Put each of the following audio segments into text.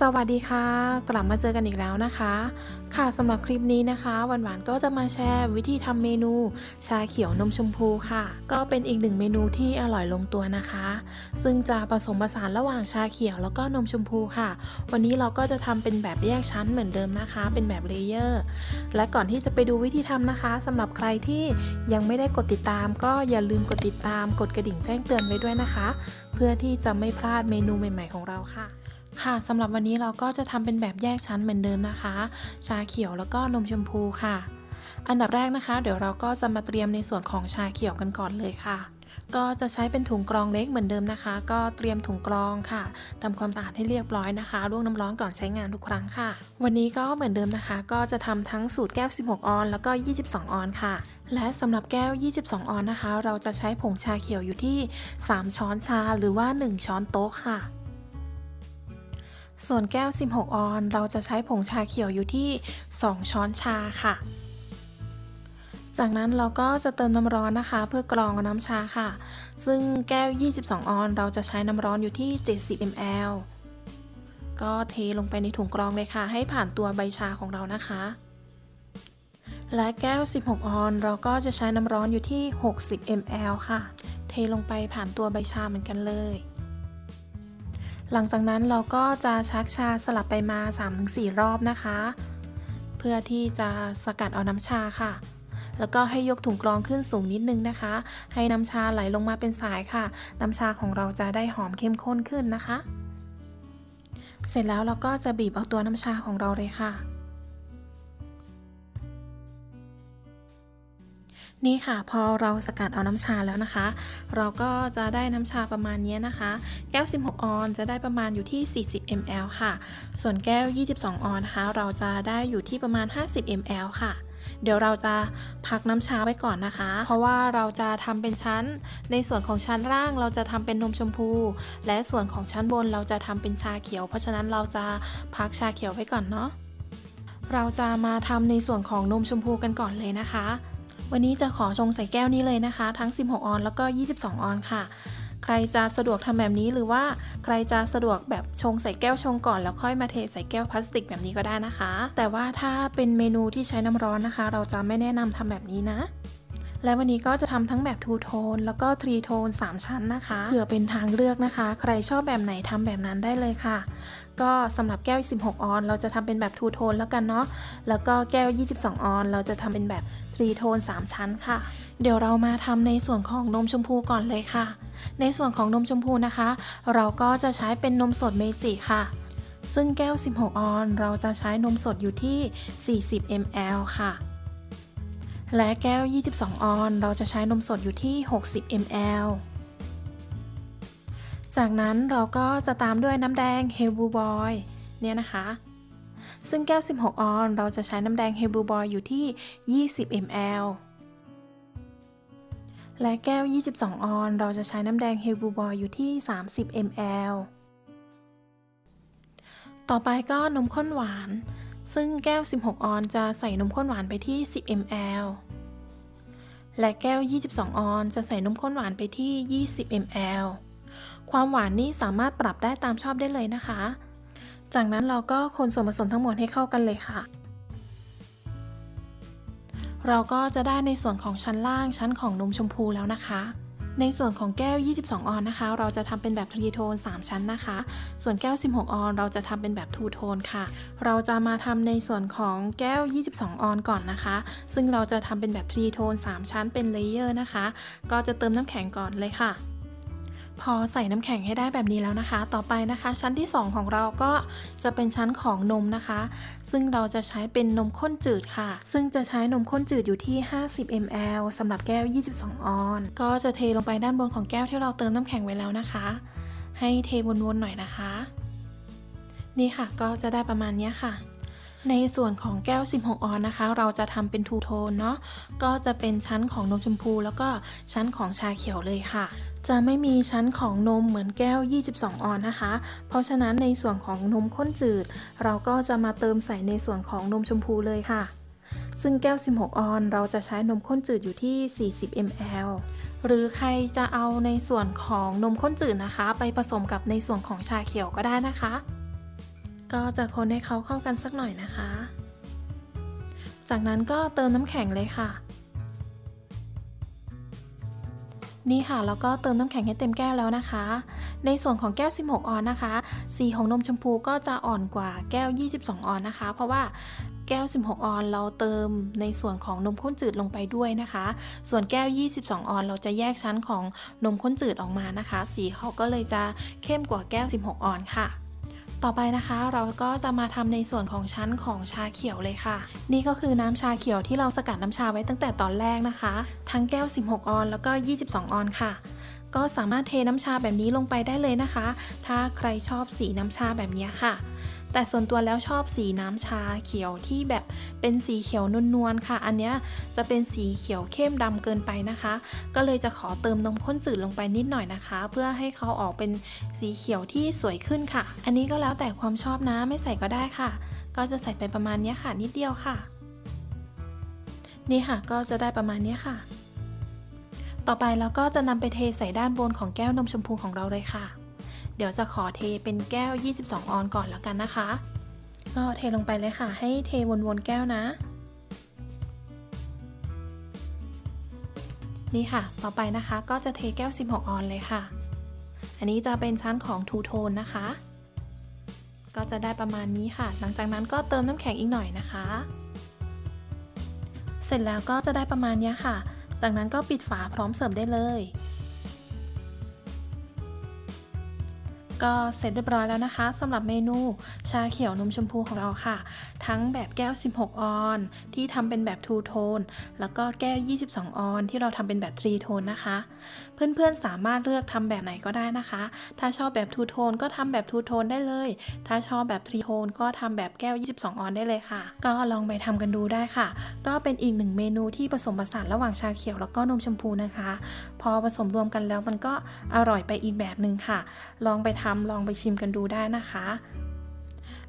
สวัสดีค่ะ กลับมาเจอกันอีกแล้วนะคะ ค่ะสำหรับคลิปนี้นะคะหวานๆก็จะมาแชร์วิธีทำเมนูชาเขียวนมชมพูค่ะ ก็เป็นอีกหนึ่งเมนูที่อร่อยลงตัวนะคะ ซึ่งจะผสมผสานระหว่างชาเขียวแล้วก็นมชมพูค่ะ วันนี้เราก็จะทำเป็นแบบแยกชั้นเหมือนเดิมนะคะ เป็นแบบเลเยอร์และก่อนที่จะไปดูวิธีทำนะคะสำหรับใครที่ยังไม่ได้กดติดตาม ก็อย่าลืมกดติดตาม กดกระดิ่งแจ้งเตือนไว้ด้วยนะคะ เพื่อที่จะไม่พลาดเมนูใหม่ ๆ ของเราค่ะ ค่ะสำหรับวันนี้เราก็จะทำเป็นแบบแยกชั้นเหมือนเดิมนะคะ ชาเขียวแล้วก็นมชมพูค่ะ อันดับแรกนะคะ เดี๋ยวเราก็จะมาเตรียมในส่วนของชาเขียวกันก่อนเลยค่ะ ก็จะใช้เป็นถุงกรองเล็กเหมือนเดิมนะคะ ก็เตรียมถุงกรองค่ะทำความสะอาดให้เรียบร้อยนะคะลวกน้ำร้อนก่อนใช้งานทุกครั้งค่ะ วันนี้ก็เหมือนเดิมนะคะ ก็จะทำทั้งสูตรแก้ว 16 ออน แล้วก็ 22 ออนค่ะและสำหรับแก้ว 22 ออนนะคะ เราจะใช้ผงชาเขียวอยู่ที่ 3 ช้อนชาหรือว่า 1 ช้อนโต๊ะค่ะ ส่วนแก้ว 16 ออน เราจะใช้ผงชาเขียวอยู่ที่ 2 ช้อนชาค่ะ จากนั้นเราก็จะเติมน้ำร้อนนะคะ เพื่อกรองน้ำชาค่ะ ซึ่งแก้ว 22 ออน เราจะใช้น้ำร้อนอยู่ที่ 70 ml ก็เทลงไปในถุงกรองเลยค่ะ ให้ผ่านตัวใบชาของเรานะคะ และแก้ว 16 ออน เราก็จะใช้น้ำร้อนอยู่ที่ 60 ml ค่ะ เทลงไปผ่านตัวใบชาเหมือนกันเลย หลังจากนั้นเราก็จะชักชาสลับไปมา 3-4 รอบนะคะ เพื่อที่จะสกัดเอาน้ำชาค่ะ แล้วก็ให้ยกถุงกรองขึ้นสูงนิดนึงนะคะ ให้น้ำชาไหลลงมาเป็นสายค่ะ น้ำชาของเราจะได้หอมเข้มข้นขึ้นนะคะ เสร็จแล้วเราก็จะบีบเอาตัวน้ำชาของเราเลยค่ะ นี่ค่ะพอเราสกัดเอาน้ำชาแล้วนะคะ เราก็จะได้น้ำชาประมาณนี้นะคะ แก้ว 16 ออนจะได้ประมาณอยู่ที่ 40 ml ค่ะ ส่วนแก้ว 22 ออนนะคะ เราจะได้อยู่ที่ประมาณ 50 ml ค่ะ เดี๋ยวเราจะพักน้ำชาไว้ก่อนนะคะ เพราะว่าเราจะทำเป็นชั้น ในส่วนของชั้นล่างเราจะทำเป็นนมชมพู และส่วนของชั้นบนเราจะทำเป็นชาเขียว เพราะฉะนั้นเราจะพักชาเขียวไว้ก่อนเนาะเราจะมาทำในส่วนของนมชมพูกันก่อนเลยนะคะ วันนี้จะขอชงใส่แก้วนี้เลยนะคะ ทั้ง 16 ออนแล้วก็ 22 ออนค่ะ ใครจะสะดวกทำแบบนี้หรือว่าใครจะสะดวกแบบชงใส่แก้วชงก่อน แล้วค่อยมาเทใส่แก้วพลาสติกแบบนี้ก็ได้นะคะ แต่ว่าถ้าเป็นเมนูที่ใช้น้ำร้อนนะคะ เราจะไม่แนะนำทำแบบนี้นะและวันนี้ก็จะทำทั้งแบบทูโทน แล้วก็ทรีโทน 3 ชั้นนะคะ เผื่อเป็นทางเลือกนะคะ ใครชอบแบบไหนทำแบบนั้นได้เลยค่ะ ก็สำหรับแก้ว 16 ออน เราจะทำเป็นแบบทูโทนแล้วกันเนาะ แล้วก็แก้ว 22 ออน เราจะทำเป็นแบบทรีโทน 3 ชั้นค่ะ เดี๋ยวเรามาทำในส่วนของนมชมพูก่อนเลยค่ะ ในส่วนของนมชมพูนะคะ เราก็จะใช้เป็นนมสดเมจิค่ะ ซึ่งแก้ว 16 ออน เราจะใช้นมสดอยู่ที่ 40 ml ค่ะ และแก้ว 22 ออน เราจะใช้นมสดอยู่ที่ 60 ml จากนั้นเราก็จะตามด้วยน้ำแดงเฮลบูบอยเนี่ยนะคะ ซึ่งแก้ว 16 ออนเราจะใช้น้ำแดงเฮลบูบอยอยู่ที่ 20 ml และแก้ว 22 ออน เราจะใช้น้ำแดงเฮลบูบอยอยู่ที่ 30 ml ต่อไปก็นมข้นหวาน ซึ่งแก้ว 16 ออนจะใส่นมข้นหวานไปที่ 10 ml และแก้ว 22 ออนจะใส่นมข้นหวานไปที่ 20 ml ความหวานนี่สามารถปรับได้ตามชอบได้เลยนะคะ จากนั้นเราก็คนส่วนผสมทั้งหมดให้เข้ากันเลยค่ะ เราก็จะได้ในส่วนของชั้นล่างชั้นของนมชมพูแล้วนะคะ ในส่วนของแก้ว 22 ออนนะคะ เราจะทำเป็นแบบทรีโทน 3 ชั้นนะคะ ส่วนแก้ว 16 ออน เราจะทำเป็นแบบทูโทนค่ะ เราจะมาทำในส่วนของแก้ว 22 ออนก่อนนะคะ ซึ่งเราจะทำเป็นแบบทรีโทน 3 ชั้นเป็นเลเยอร์นะคะ ก็จะเติมน้ำแข็งก่อนเลยค่ะ พอใส่น้ำแข็งให้ได้แบบนี้แล้วนะคะ ต่อไปนะคะ ชั้นที่ 2 ของเราก็จะเป็นชั้นของนมนะคะ ซึ่งเราจะใช้เป็นนมข้นจืดค่ะ ซึ่งจะใช้นมข้นจืดอยู่ที่ 50 ml สำหรับแก้ว 22 ออน ก็จะเทลงไปด้านบนของแก้วที่เราเติมน้ำแข็งไว้แล้วนะคะ ให้เทวนๆหน่อยนะคะ นี่ค่ะก็จะได้ประมาณนี้ค่ะ ในส่วนของแก้ว 16 ออนนะคะ เราจะทำเป็นทูโทนเนาะ ก็จะเป็นชั้นของนมชมพู แล้วก็ชั้นของชาเขียวเลยค่ะ จะไม่มีชั้นของนมเหมือนแก้ว 22 ออนนะคะ เพราะฉะนั้นในส่วนของนมข้นจืด เราก็จะมาเติมใส่ในส่วนของนมชมพูเลยค่ะ ซึ่งแก้ว 16 ออน เราจะใช้นมข้นจืดอยู่ที่ 40 ml หรือใครจะเอาในส่วนของนมข้นจืดนะคะ ไปผสมกับในส่วนของชาเขียวก็ได้นะคะ ก็จะคนให้เขาเข้ากันสักหน่อยนะคะ จากนั้นก็เติมน้ำแข็งเลยค่ะ นี่ค่ะแล้วก็เติมน้ำแข็งให้เต็มแก้วแล้วนะคะ ในส่วนของแก้ว 16 ออนนะคะ สีของนมชมพูก็จะอ่อนกว่าแก้ว 22 ออนนะคะ เพราะว่าแก้ว 16 ออน เราเติมในส่วนของนมข้นจืดลงไปด้วยนะคะ ส่วนแก้ว 22 ออน เราจะแยกชั้นของนมข้นจืดออกมานะคะ สีเขาก็เลยจะเข้มกว่าแก้ว 16 ออนค่ะ ต่อไปนะคะเราก็จะมาทำในส่วนของชั้นของชาเขียวเลยค่ะ นี่ก็คือน้ำชาเขียวที่เราสกัดน้ำชาไว้ตั้งแต่ตอนแรกนะคะ ทั้งแก้ว 16 ออนแล้วก็ 22 ออนค่ะ ก็สามารถเทน้ำชาแบบนี้ลงไปได้เลยนะคะ ถ้าใครชอบสีน้ำชาแบบนี้ค่ะ แต่ส่วนตัวแล้วชอบสีน้ำชาเขียวที่แบบ เป็นสีเขียวนวลๆค่ะ อันเนี้ยจะเป็นสีเขียวเข้มดำเกินไปนะคะ ก็เลยจะขอเติมนมข้นจืดลงไปนิดหน่อยนะคะ เพื่อให้เขาออกเป็นสีเขียวที่สวยขึ้นค่ะ อันนี้ก็แล้วแต่ความชอบนะไม่ใส่ก็ได้ค่ะ ก็จะใส่ไปประมาณนี้ค่ะ นิดเดียวค่ะ นี่ค่ะก็จะได้ประมาณนี้ค่ะ ต่อไปเราก็จะนำไปเทใส่ด้านบนของแก้วนมชมพูของเราเลยค่ะเดี๋ยวจะขอเทเป็นแก้ว 22 ออนก่อนแล้วกันนะคะ ก็เทลงไปเลยค่ะ ให้เทวนๆแก้วนะ นี่ค่ะ ต่อไปนะคะก็จะเทแก้ว 16 ออนเลยค่ะ อันนี้จะเป็นชั้นของทูโทนนะคะ ก็จะได้ประมาณนี้ค่ะ หลังจากนั้นก็เติมน้ำแข็งอีกหน่อยนะคะ เสร็จแล้วก็จะได้ประมาณนี้ค่ะ จากนั้นก็ปิดฝาพร้อมเสิร์ฟได้เลย ก็เสร็จเรียบร้อยแล้วนะคะสำหรับเมนูชาเขียวนมชมพูของเราค่ะ ทั้งแบบแก้ว 16 ออน ที่ทำเป็นแบบทูโทนแล้วก็แก้ว 22 ออน ที่เราทำเป็นแบบทรีโทนนะคะ เพื่อนๆสามารถเลือกทำแบบไหนก็ได้นะคะ ถ้าชอบแบบทูโทนก็ทำแบบทูโทนได้เลย ถ้าชอบแบบทรีโทนก็ทำแบบแก้ว 22 ออนได้เลยค่ะ ก็ลองไปทำกันดูได้ค่ะ ก็เป็นอีกหนึ่งเมนูที่ผสมผสานระหว่างชาเขียวแล้วก็นมชมพูนะคะ พอผสมรวมกันแล้วมันก็อร่อยไปอีกแบบหนึ่งค่ะ ลองไปทำำลองไปชิมกันดูได้นะคะ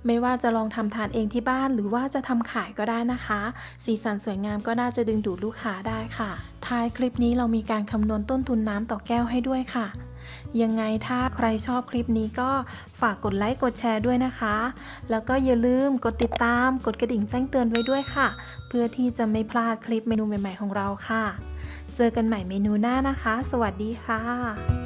ไม่ว่าจะลองทำทานเองที่บ้านหรือว่าจะทำขายก็ได้นะคะ สีสันสวยงามก็น่าจะดึงดูดลูกค้าได้ค่ะ ท้ายคลิปนี้เรามีการคำนวณต้นทุนน้ำต่อแก้วให้ด้วยค่ะยังไงถ้าใครชอบคลิปนี้ก็ฝากกดไลค์กดแชร์ด้วยนะคะ แล้วก็อย่าลืมกดติดตาม กดกระดิ่งแจ้งเตือนไว้ด้วยค่ะ เพื่อที่จะไม่พลาดคลิปเมนูใหม่ ๆ ของเราค่ะ เจอกันใหม่เมนูหน้านะคะ สวัสดีค่ะ